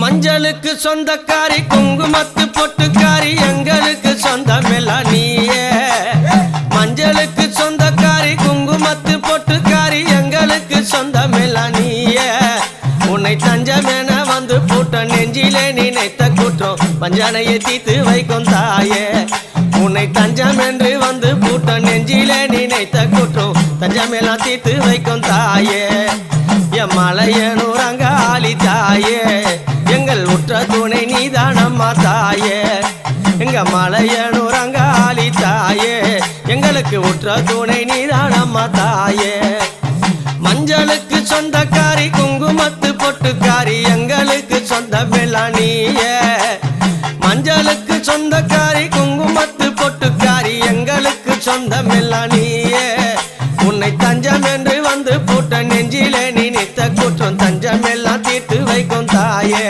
மஞ்சளுக்கு சொந்தக்காரி குங்குமத்து பொட்டுக்காரி எங்களுக்கு சொந்தமெல்லாம் நீயே. மஞ்சளுக்கு சொந்தக்காரி குங்குமத்து பொட்டுக்காரி எங்களுக்கு சொந்தமெல்லாம் நீயே. உன்னை தஞ்சமென வந்து பூட்ட நெஞ்சிலே நினைத்த கூட்டம் பஞ்சனையை தீத்து வைக்கும் தாயே. உன்னை தஞ்சம் என்று வந்து பூட்ட நெஞ்சிலே நினைத்த கூட்டம் தஞ்சமெல்லாம் தீத்து வைக்கும் தாயே. என் மலையனூர் அங்காளி தாயே. அம்மா தாயே எங்க மலையனூர் அங்காளி தாயே எங்களுக்கு உற்ற துணை நீதான் அம்மா தாயே. மஞ்சளுக்கு சொந்தக்காரி குங்குமத்து பொட்டுக்காரி எங்களுக்கு சொந்த வெள்ளானிய மஞ்சளுக்கு சொந்தக்காரி குங்குமத்து பொட்டுக்காரி எங்களுக்கு சொந்த மெல்லானியே உன்னை தஞ்சம் என்று வந்து பூட்ட நெஞ்சிலே நினைத்த குற்றம் தஞ்சம் எல்லாம் தீர்த்து